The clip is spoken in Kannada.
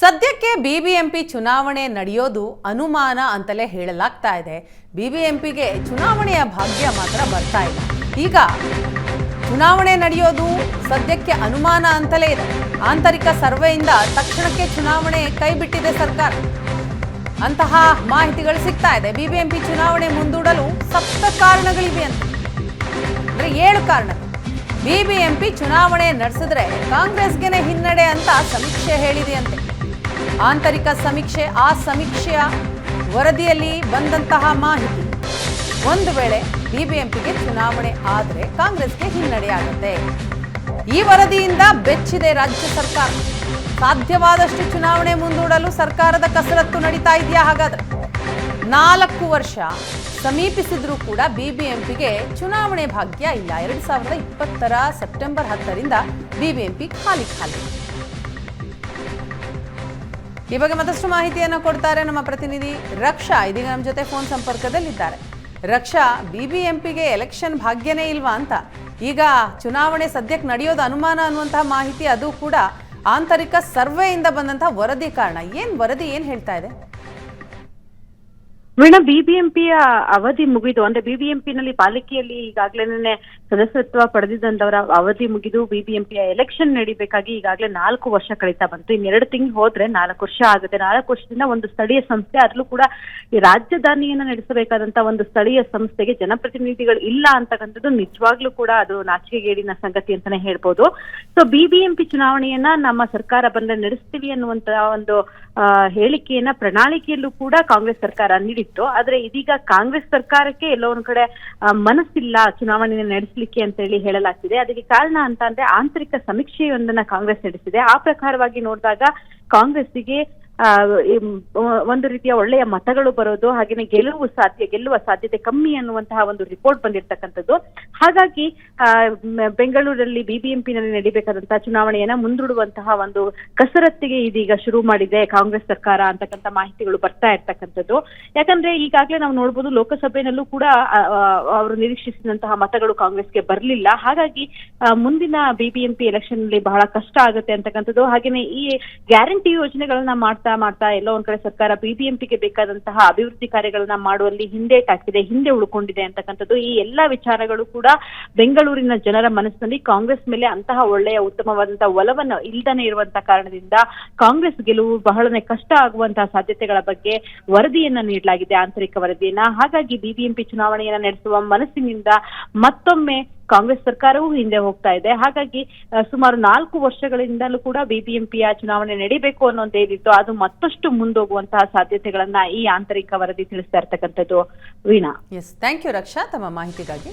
ಸದ್ಯಕ್ಕೆ ಬಿಬಿಎಂಪಿ ಚುನಾವಣೆ ನಡೆಯೋದು ಅನುಮಾನ ಅಂತಲೇ ಹೇಳಲಾಗ್ತಾ ಇದೆ. ಬಿಬಿಎಂಪಿಗೆ ಚುನಾವಣೆಯ ಭಾಗ್ಯ ಮಾತ್ರ ಬರ್ತಾ ಇಲ್ಲ. ಈಗ ಚುನಾವಣೆ ನಡೆಯೋದು ಸದ್ಯಕ್ಕೆ ಅನುಮಾನ ಅಂತಲೇ ಇದೆ. ಆಂತರಿಕ ಸರ್ವೆಯಿಂದ ತಕ್ಷಣಕ್ಕೆ ಚುನಾವಣೆ ಕೈಬಿಟ್ಟಿದೆ ಸರ್ಕಾರ. ಅಂತಹ ಮಾಹಿತಿಗಳು ಸಿಗ್ತಾ ಇದೆ. ಬಿಬಿಎಂಪಿ ಚುನಾವಣೆ ಮುಂದೂಡಲು ಸಪ್ತ ಕಾರಣಗಳಿವೆ ಅಂತ. ಅಂದ್ರೆ ಏಳು ಕಾರಣ ಬಿಬಿಎಂಪಿ ಚುನಾವಣೆ ನಡೆಸಿದ್ರೆ ಕಾಂಗ್ರೆಸ್ಗೆನೆ ಹಿನ್ನಡೆ ಅಂತ ಸಮೀಕ್ಷೆ ಹೇಳಿದೆಯಂತೆ ಆಂತರಿಕ ಸಮೀಕ್ಷೆ, ಆ ಸಮೀಕ್ಷೆಯ ವರದಿಯಲ್ಲಿ ಬಂದಂತಹ ಮಾಹಿತಿ. ಒಂದು ವೇಳೆ ಬಿಬಿಎಂಪಿಗೆ ಚುನಾವಣೆ ಆದರೆ ಕಾಂಗ್ರೆಸ್ಗೆ ಹಿನ್ನಡೆಯಾಗುತ್ತೆ ಈ ವರದಿಯಿಂದ ಬೆಚ್ಚಿದೆ ರಾಜ್ಯ ಸರ್ಕಾರ. ಸಾಧ್ಯವಾದಷ್ಟು ಚುನಾವಣೆ ಮುಂದೂಡಲು ಸರ್ಕಾರದ ಕಸರತ್ತು ನಡೀತಾ ಇದೆಯಾ ಹಾಗಾದ್ರೆ? ನಾಲ್ಕು ವರ್ಷ ಸಮೀಪಿಸಿದ್ರೂ ಕೂಡ ಬಿಬಿಎಂಪಿಗೆ ಚುನಾವಣೆ ಭಾಗ್ಯ ಇಲ್ಲ. ಎರಡು ಸಾವಿರದ ಇಪ್ಪತ್ತರ ಸೆಪ್ಟೆಂಬರ್ ಹತ್ತರಿಂದ ಬಿಬಿಎಂಪಿ ಖಾಲಿ ಖಾಲಿ. ಈ ಬಗ್ಗೆ ಮತ್ತಷ್ಟು ಮಾಹಿತಿಯನ್ನು ಕೊಡ್ತಾರೆ ನಮ್ಮ ಪ್ರತಿನಿಧಿ ರಕ್ಷಾ. ಇದೀಗ ನಮ್ಮ ಜೊತೆ ಫೋನ್ ಸಂಪರ್ಕದಲ್ಲಿದ್ದಾರೆ. ರಕ್ಷಾ ಬಿಬಿಎಂಪಿಗೆ ಎಲೆಕ್ಷನ್ ಭಾಗ್ಯನೇ ಇಲ್ವಾ ಅಂತ. ಈಗ ಚುನಾವಣೆ ಸದ್ಯಕ್ಕೆ ನಡೆಯೋದು ಅನುಮಾನ ಅನ್ನುವಂತಹ ಮಾಹಿತಿ, ಅದು ಕೂಡ ಆಂತರಿಕ ಸರ್ವೆಯಿಂದ ಬಂದಂತಹ ವರದಿ ಕಾರಣ. ಏನ್ ವರದಿ, ಏನ್ ಹೇಳ್ತಾ ಇದೆ? ವೀಣಾ ಬಿಬಿಎಂಪಿಯ ಅವಧಿ ಮುಗಿದು, ಅಂದ್ರೆ ಬಿಬಿಎಂಪಿನಲ್ಲಿ ಪಾಲಿಕೆಯಲ್ಲಿ ಈಗಾಗಲೇ ಸದಸ್ಯತ್ವ ಪಡೆದಿದ್ದಂತವರ ಅವಧಿ ಮುಗಿದು ಬಿಬಿಎಂಪಿಯ ಎಲೆಕ್ಷನ್ ನಡಿಬೇಕಾಗಿ ಈಗಾಗಲೇ ನಾಲ್ಕು ವರ್ಷ ಕಳೀತಾ ಬಂತು. ಇನ್ನೆರಡು ತಿಂಗಳು ಹೋದ್ರೆ ನಾಲ್ಕು ವರ್ಷ ಆಗುತ್ತೆ. ನಾಲ್ಕು ವರ್ಷದಿಂದ ಒಂದು ಸ್ಥಳೀಯ ಸಂಸ್ಥೆ, ಅದ್ರಲ್ಲೂ ಕೂಡ ಈ ರಾಜಧಾನಿಯನ್ನ ನಡೆಸಬೇಕಾದಂತ ಒಂದು ಸ್ಥಳೀಯ ಸಂಸ್ಥೆಗೆ ಜನಪ್ರತಿನಿಧಿಗಳು ಇಲ್ಲ ಅಂತಕ್ಕಂಥದ್ದು ನಿಜವಾಗ್ಲೂ ಕೂಡ ಅದು ನಾಚಿಕೆಗೇಡಿನ ಸಂಗತಿ ಅಂತಾನೆ ಹೇಳ್ಬೋದು. ಸೊ ಬಿಬಿಎಂಪಿ ಚುನಾವಣೆಯನ್ನ ನಮ್ಮ ಸರ್ಕಾರ ಬಂದ್ರೆ ನಡೆಸ್ತೀವಿ ಅನ್ನುವಂತ ಒಂದು ಹೇಳಿಕೆಯನ್ನ, ಪ್ರಣಾಳಿಕೆಯಲ್ಲೂ ಕೂಡ ಕಾಂಗ್ರೆಸ್ ಸರ್ಕಾರ ನೀಡಿತ್ತು ಆದ್ರೆ ಇದೀಗ ಕಾಂಗ್ರೆಸ್ ಸರ್ಕಾರಕ್ಕೆ ಎಲ್ಲೋ ಒಂದ್ ಕಡೆ ಮನಸ್ಸಿಲ್ಲ ಚುನಾವಣೆ ನಡೆಸಲಿಕ್ಕೆ ಅಂತ ಹೇಳಿ ಹೇಳಲಾಗ್ತಿದೆ. ಅದಕ್ಕೆ ಕಾರಣ ಅಂತ ಅಂದ್ರೆ ಆಂತರಿಕ ಸಮೀಕ್ಷೆಯೊಂದನ್ನ ಕಾಂಗ್ರೆಸ್ ನಡೆಸಿದೆ. ಆ ಪ್ರಕಾರವಾಗಿ ನೋಡಿದಾಗ ಕಾಂಗ್ರೆಸ್ಸಿಗೆ ಒಂದು ರೀತಿಯ ಒಳ್ಳೆಯ ಮತಗಳು ಬರೋದು, ಹಾಗೇನೆ ಗೆಲುವು ಸಾಧ್ಯ, ಗೆಲ್ಲುವ ಸಾಧ್ಯತೆ ಕಮ್ಮಿ ಅನ್ನುವಂತಹ ಒಂದು ರಿಪೋರ್ಟ್ ಬಂದಿರತಕ್ಕಂಥದ್ದು. ಹಾಗಾಗಿ ಬೆಂಗಳೂರಲ್ಲಿ ಬಿಬಿಎಂಪಿನಲ್ಲಿ ನಡಿಬೇಕಾದಂತಹ ಚುನಾವಣೆಯನ್ನ ಮುಂದೂಡುವಂತಹ ಒಂದು ಕಸರತ್ತಿಗೆ ಇದೀಗ ಶುರು ಮಾಡಿದೆ ಕಾಂಗ್ರೆಸ್ ಸರ್ಕಾರ ಅಂತಕ್ಕಂಥ ಮಾಹಿತಿಗಳು ಬರ್ತಾ ಇರ್ತಕ್ಕಂಥದ್ದು. ಯಾಕಂದ್ರೆ ಈಗಾಗಲೇ ನಾವು ನೋಡ್ಬೋದು ಲೋಕಸಭೆಯಲ್ಲೂ ಕೂಡ ಅವರು ನಿರೀಕ್ಷಿಸಿದಂತಹ ಮತಗಳು ಕಾಂಗ್ರೆಸ್ಗೆ ಬರಲಿಲ್ಲ. ಹಾಗಾಗಿ ಮುಂದಿನ ಬಿಬಿಎಂಪಿ ಎಲೆಕ್ಷನ್ನಲ್ಲಿ ಬಹಳ ಕಷ್ಟ ಆಗುತ್ತೆ ಅಂತಕ್ಕಂಥದ್ದು. ಹಾಗೇನೆ ಈ ಗ್ಯಾರಂಟಿ ಯೋಜನೆಗಳನ್ನ ಮಾಡ್ತಾ ಮಾಡ್ತಾ ಎಲ್ಲೋ ಒಂದ್ ಕಡೆ ಸರ್ಕಾರ ಬಿಬಿಎಂಪಿಗೆ ಬೇಕಾದಂತಹ ಅಭಿವೃದ್ಧಿ ಕಾರ್ಯಗಳನ್ನ ಮಾಡುವಲ್ಲಿ ಹಿಂದೇಟಾಕ್ತಿದೆ ಹಿಂದೆ ಉಳ್ಕೊಂಡಿದೆ ಅಂತಕ್ಕಂಥದ್ದು. ಈ ಎಲ್ಲಾ ವಿಚಾರಗಳು ಕೂಡ ಬೆಂಗಳೂರಿನ ಜನರ ಮನಸ್ಸಿನಲ್ಲಿ ಕಾಂಗ್ರೆಸ್ ಮೇಲೆ ಅಂತಹ ಒಳ್ಳೆಯ ಉತ್ತಮವಾದಂತಹ ಒಲವನ್ನು ಇಲ್ದನೆ ಇರುವಂತಹ ಕಾರಣದಿಂದ ಕಾಂಗ್ರೆಸ್ ಗೆಲುವು ಬಹಳನೇ ಕಷ್ಟ ಆಗುವಂತಹ ಸಾಧ್ಯತೆಗಳ ಬಗ್ಗೆ ವರದಿಯನ್ನ ನೀಡಲಾಗಿದೆ ಆಂತರಿಕ ವರದಿಯನ್ನ. ಹಾಗಾಗಿ ಬಿಬಿಎಂಪಿ ಚುನಾವಣೆಯನ್ನ ನಡೆಸುವ ಮನಸ್ಸಿನಿಂದ ಮತ್ತೊಮ್ಮೆ ಕಾಂಗ್ರೆಸ್ ಸರ್ಕಾರವೂ ಹಿಂದೆ ಹೋಗ್ತಾ ಇದೆ. ಹಾಗಾಗಿ ಸುಮಾರು ನಾಲ್ಕು ವರ್ಷಗಳಿಂದಲೂ ಕೂಡ ಬಿಬಿಎಂಪಿಯ ಚುನಾವಣೆ ನಡೀಬೇಕು ಅನ್ನೋದು ಏನಿತ್ತು ಅದು ಮತ್ತಷ್ಟು ಮುಂದೋಗುವಂತಹ ಸಾಧ್ಯತೆಗಳನ್ನ ಈ ಆಂತರಿಕ ವರದಿ ತಿಳಿಸ್ತಾ ಇರ್ತಕ್ಕಂಥದ್ದು Veena. Yes thank you Raksha. ತಮ್ಮ ಮಾಹಿತಿಗಾಗಿ.